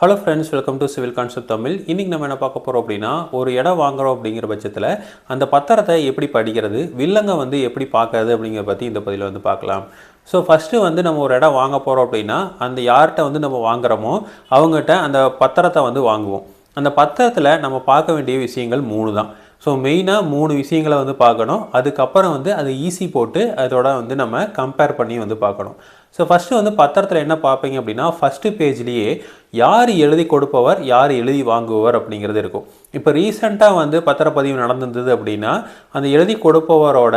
Hello friends welcome to civil concept Tamil இன்றைக்கி நம்ம என்ன பார்க்க போகிறோம் அப்படின்னா ஒரு இடம் வாங்குறோம் அப்படிங்கிற பட்சத்தில் அந்த பத்திரத்தை எப்படி படிக்கிறது வில்லங்க வந்து எப்படி பார்க்கறது அப்படிங்கிறத பற்றி இந்த பதிவில் வந்து பார்க்கலாம். ஸோ ஃபஸ்ட்டு வந்து நம்ம ஒரு இடம் வாங்க போகிறோம் அப்படின்னா அந்த யார்கிட்ட வந்து நம்ம வாங்குறோமோ அவங்ககிட்ட அந்த பத்திரத்தை வந்து வாங்குவோம். அந்த பத்திரத்தில் நம்ம பார்க்க வேண்டிய விஷயங்கள் மூணு தான். ஸோ மெயினாக மூணு விஷயங்களை வந்து பார்க்கணும். அதுக்கப்புறம் வந்து அது ஈஸி போட்டு அதோட வந்து நம்ம கம்பேர் பண்ணி வந்து பார்க்கணும். ஸோ ஃபஸ்ட்டு வந்து பத்திரத்தில் என்ன பார்ப்பீங்க அப்படின்னா ஃபஸ்ட்டு பேஜ்லேயே யார் எழுதி கொடுப்பவர் யார் எழுதி வாங்குபவர் அப்படிங்கிறது இருக்கும். இப்போ ரீசெண்டாக வந்து பத்திரப்பதிவு நடந்திருந்தது அப்படின்னா அந்த எழுதி கொடுப்பவரோட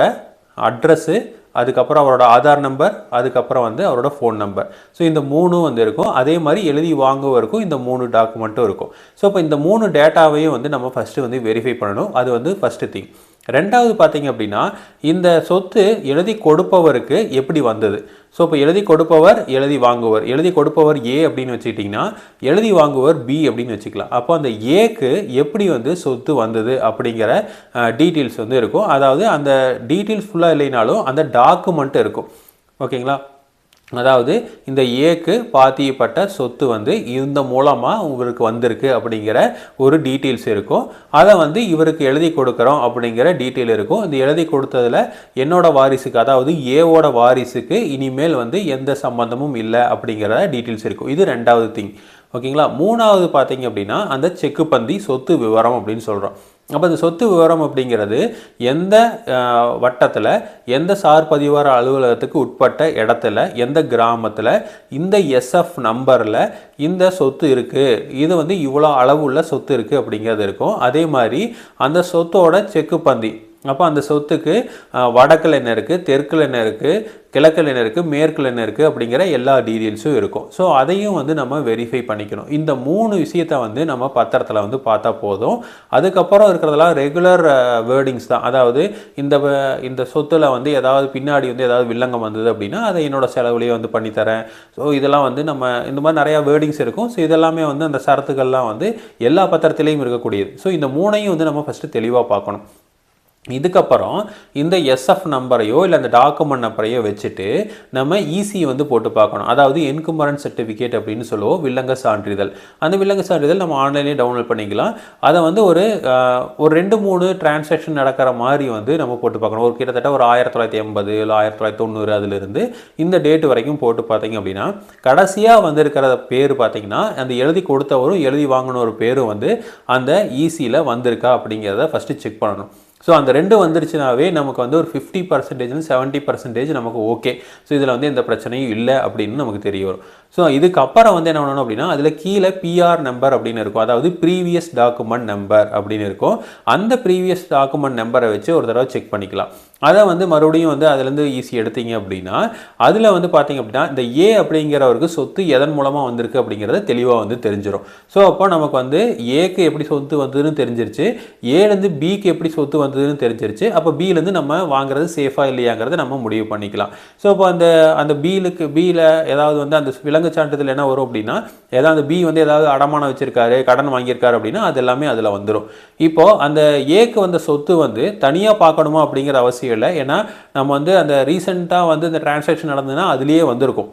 அட்ரஸ்ஸு அதுக்கப்புறம் அவரோட ஆதார் நம்பர் அதுக்கப்புறம் வந்து அவரோட ஃபோன் நம்பர் ஸோ இந்த மூணும் வந்து இருக்கும். அதே மாதிரி எழுதி வாங்குவருக்கும் இந்த மூணு டாக்குமெண்ட்டும் இருக்கும். ஸோ இப்போ இந்த மூணு டேட்டாவையும் வந்து நம்ம ஃபஸ்ட்டு வந்து வெரிஃபை பண்ணணும். அது வந்து ஃபஸ்ட்டு திங் ரெண்டாவது பார்த்தீங்க அப்படின்னா இந்த சொத்து எழுதி கொடுப்பவருக்கு எப்படி வந்தது? ஸோ இப்போ எழுதி கொடுப்பவர் எழுதி வாங்குவர். எழுதி கொடுப்பவர் ஏ அப்படின்னு வச்சுக்கிட்டிங்கன்னா எழுதி வாங்குவர் பி அப்படின்னு வச்சுக்கலாம். அப்போ அந்த ஏக்கு எப்படி வந்து சொத்து வந்தது அப்படிங்கிற டீட்டெயில்ஸ் வந்து இருக்கும். அதாவது அந்த டீட்டெயில்ஸ் ஃபுல்லாக இல்லைனாலும் அந்த டாக்குமெண்ட் இருக்கும். ஓகேங்களா? அதாவது இந்த ஏக்கு பாத்தியப்பட்ட சொத்து வந்து இந்த மூலமாக உங்களுக்கு வந்திருக்கு அப்படிங்கிற ஒரு டீட்டெயில்ஸ் இருக்கும். அதை வந்து இவருக்கு எழுதி கொடுக்குறோம் அப்படிங்கிற டீட்டெயில் இருக்கும். இந்த எழுதி கொடுத்ததில் என்னோட வாரிசுக்கு அதாவது ஏவோட வாரிசுக்கு இனிமேல் வந்து எந்த சம்மந்தமும் இல்லை அப்படிங்கிற டீட்டெயில்ஸ் இருக்கும். இது ரெண்டாவது திங் ஓகேங்களா? மூணாவது பார்த்தீங்க அப்படின்னா அந்த செக்கு பந்தி சொத்து விவரம் அப்படின்னு சொல்கிறோம் அப்போ இந்த சொத்து விவரம் அப்படிங்கிறது எந்த வட்டத்தில் எந்த சார் பதிவார அலுவலகத்துக்கு உட்பட்ட இடத்துல எந்த கிராமத்தில் இந்த எஸ்எஃப் நம்பரில் இந்த சொத்து இருக்குது இது வந்து இவ்வளோ அளவு உள்ள சொத்து இருக்குது அப்படிங்கிறது இருக்கும். அதே மாதிரி அந்த சொத்தோட செக்கு பந்தி அப்போ அந்த சொத்துக்கு வடக்கில் என்ன இருக்குது தெற்கில் என்ன இருக்குது கிழக்கில் என்ன இருக்குது மேற்கில் என்ன இருக்குது அப்படிங்கிற எல்லா டீட்டெயில்ஸும் இருக்கும். ஸோ அதையும் வந்து நம்ம வெரிஃபை பண்ணிக்கணும். இந்த மூணு விஷயத்த வந்து நம்ம பத்திரத்தில் வந்து பார்த்தா போதும். அதுக்கப்புறம் இருக்கிறதெல்லாம் ரெகுலர் வேர்டிங்ஸ் தான். அதாவது இந்த இந்த சொத்தில் வந்து ஏதாவது பின்னாடி வந்து ஏதாவது வில்லங்கம் வந்தது அப்படின்னா அதை என்னோட செலவுலேயே வந்து பண்ணித்தரேன். ஸோ இதெல்லாம் வந்து நம்ம இந்த மாதிரி நிறையா வேர்டிங்ஸ் இருக்கும். ஸோ இதெல்லாமே வந்து அந்த சரத்துக்கள்லாம் வந்து எல்லா பத்திரத்திலையும் இருக்கக்கூடியது. ஸோ இந்த மூணையும் வந்து நம்ம ஃபஸ்ட்டு தெளிவாக பார்க்கணும். இதுக்கப்புறம் இந்த எஸ்எஃப் நம்பரையோ இல்லை அந்த டாக்குமெண்ட் நம்பரையோ வச்சுட்டு நம்ம இசி வந்து போட்டு பார்க்கணும். அதாவது என்குமரன் சர்டிஃபிகேட் அப்படின்னு சொல்லுவோம் வில்லங்க சான்றிதழ். அந்த வில்லங்க சான்றிதழ் நம்ம ஆன்லைன்லேயே டவுன்லோட் பண்ணிக்கலாம். அதை வந்து ஒரு ஒரு ரெண்டு மூணு டிரான்சாக்ஷன் நடக்கிற மாதிரி வந்து நம்ம போட்டு பார்க்கணும். ஒரு கிட்டத்தட்ட ஒரு ஆயிரத்தி தொள்ளாயிரத்தி எண்பது இல்லை ஆயிரத்தி தொள்ளாயிரத்தி தொண்ணூறு அதுலேருந்து இந்த டேட் வரைக்கும் போட்டு பார்த்தீங்க அப்படின்னா கடைசியாக வந்திருக்கிற பேர் பார்த்தீங்கன்னா அந்த எழுதி கொடுத்தவரும் எழுதி வாங்கின ஒரு பேரும் வந்து அந்த ஈஸியில் வந்திருக்கா அப்படிங்கிறத ஃபஸ்ட்டு செக் பண்ணணும். ஸோ அந்த ரெண்டு வந்துருச்சுனாவே நமக்கு வந்து ஒரு ஃபிஃப்டி பர்சன்டேஜ் செவன்ட்டி பர்சன்டேஜ் நமக்கு ஓகே ஸோ இதில் வந்து எந்த பிரச்சனையும் இல்லை அப்படின்னு நமக்கு தெரிய வரும். ஸோ இதுக்கப்புறம் வந்து என்ன பண்ணணும் அப்படின்னா அதில் கீழே பிஆர் நம்பர் அப்படின்னு இருக்கும். அதாவது ப்ரீவியஸ் டாக்குமெண்ட் நம்பர் அப்படின்னு இருக்கும். அந்த ப்ரீவியஸ் டாக்குமெண்ட் நம்பரை வச்சு ஒரு தடவை செக் பண்ணிக்கலாம். அதை வந்து மறுபடியும் வந்து அதுலேருந்து ஈஸி எடுத்தீங்க அப்படின்னா அதில் வந்து பார்த்தீங்க அப்படின்னா இந்த ஏ அப்படிங்கிறவருக்கு சொத்து எதன் மூலமாக வந்திருக்கு அப்படிங்கிறத தெளிவாக வந்து தெரிஞ்சிடும் ஸோ அப்போ நமக்கு வந்து ஏக்கு எப்படி சொத்து வந்ததுன்னு தெரிஞ்சிருச்சு ஏலேருந்து பிக்கு எப்படி சொத்து வந்ததுன்னு தெரிஞ்சிருச்சு அப்போ பிலேருந்து நம்ம வாங்குறது சேஃபாக இல்லையாங்கிறத நம்ம முடிவு பண்ணிக்கலாம். ஸோ அப்போ அந்த அந்த பிலுக்கு பியில் ஏதாவது வந்து அந்த விலங்கு சான்றிதழ் என்ன வரும் அப்படின்னா ஏதாவது அந்த பி வந்து ஏதாவது அடமானம் வச்சுருக்காரு கடன் வாங்கியிருக்காரு அப்படின்னா அது எல்லாமே அதில் வந்துடும் இப்போது அந்த ஏக்கு வந்த சொத்து வந்து தனியாக பார்க்கணுமா அப்படிங்கிற அவசியம் அவசியம் இல்லை. ஏன்னா நம்ம வந்து அந்த ரீசெண்டாக வந்து இந்த டிரான்சாக்ஷன் நடந்ததுன்னா அதுலேயே வந்திருக்கும்.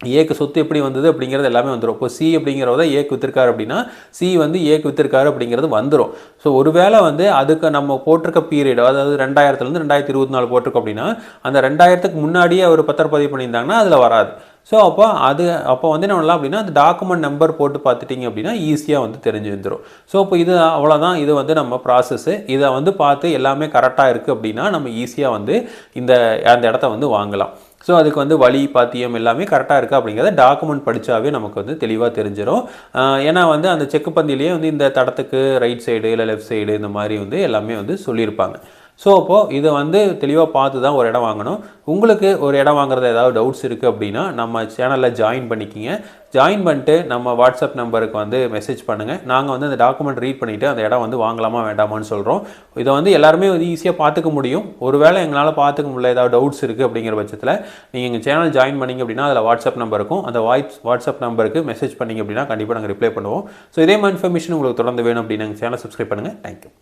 ஏக்கு சொத்து எப்படி வந்தது அப்படிங்கிறது எல்லாமே வந்துடும் இப்போ சி அப்படிங்கிறத ஏக்கு வித்திருக்காரு அப்படின்னா சி வந்து ஏக்கு வித்திருக்காரு அப்படிங்கிறது வந்துடும் ஸோ ஒருவேளை வந்து அதுக்கு நம்ம போட்டிருக்க பீரியட் அதாவது ரெண்டாயிரத்துலேருந்து ரெண்டாயிரத்தி இருபத்தி நாலு போட்டிருக்கோம் அப்படின்னா அந்த ரெண்டாயிரத்துக்கு முன்னாடியே அவர் பத்திரப்பதிவு பண்ணியிருந்தாங்கன்னா அதில் வராது. ஸோ அப்போ அது அப்போ வந்து என்ன பண்ணலாம் அப்படின்னா அந்த டாக்குமெண்ட் நம்பர் போட்டு பார்த்துட்டிங்க அப்படின்னா ஈஸியாக வந்து தெரிஞ்சு வந்துடும் ஸோ இப்போ இது அவ்வளோதான் இது வந்து நம்ம ப்ராசஸ்ஸு இதை வந்து பார்த்து எல்லாமே கரெக்டாக இருக்குது அப்படின்னா நம்ம ஈஸியாக வந்து இந்த அந்த இடத்த வந்து வாங்கலாம். ஸோ அதுக்கு வந்து வழி பாத்தியம் எல்லாமே கரெக்டாக இருக்குது அப்படிங்கிறத டாக்குமெண்ட் படித்தாவே நமக்கு வந்து தெளிவாக தெரிஞ்சிடும் ஏன்னா வந்து அந்த செக்கு பந்திலேயே வந்து இந்த தடத்துக்கு ரைட் சைடு இல்லை லெஃப்ட் சைடு இந்த மாதிரி வந்து எல்லாமே வந்து சொல்லியிருப்பாங்க. ஸோ அப்போது இதை வந்து தெளிவாக பார்த்து தான் ஒரு இடம் வாங்கணும். உங்களுக்கு ஒரு இடம் வாங்குறது ஏதாவது டவுட்ஸ் இருக்குது அப்படின்னா நம்ம சேனலில் ஜாயின் பண்ணிக்கிங்க. ஜாயின் பண்ணிட்டு நம்ம வாட்ஸ்அப் நம்பருக்கு வந்து மெசேஜ் பண்ணுங்கள் நாங்கள் வந்து அந்த டாக்குமெண்ட் ரீட் பண்ணிவிட்டு அந்த இடம் வந்து வாங்கலாமா வேண்டாமான்னு சொல்கிறோம் இதை வந்து எல்லாருமே வந்து ஈஸியாக பார்த்துக்க முடியும். ஒருவேளை எங்களால் பார்த்துக்க முடியல ஏதாவது டவுட்ஸ் இருக்குது அப்படிங்கிற பட்சத்தில் நீங்கள் எங்கள் சேனல் ஜாயின் பண்ணிங்க அப்படின்னா அதில் வாட்ஸ்அப் நம்பர் இருக்கும் அந்த வாய்ஸ் வாட்ஸ்அப் நம்பருக்கு மெசேஜ் பண்ணிங்க அப்படின்னா கண்டிப்பாக நாங்கள் ரிப்ளை பண்ணுவோம். ஸோ இதே மாதிரி இன்ஃபர்மேஷன் உங்களுக்கு தொடர்ந்து வேணும் அப்படின்னு எங்கள் சேனல் சப்ஸ்கிரைப் பண்ணுங்கள் தேங்க்யூ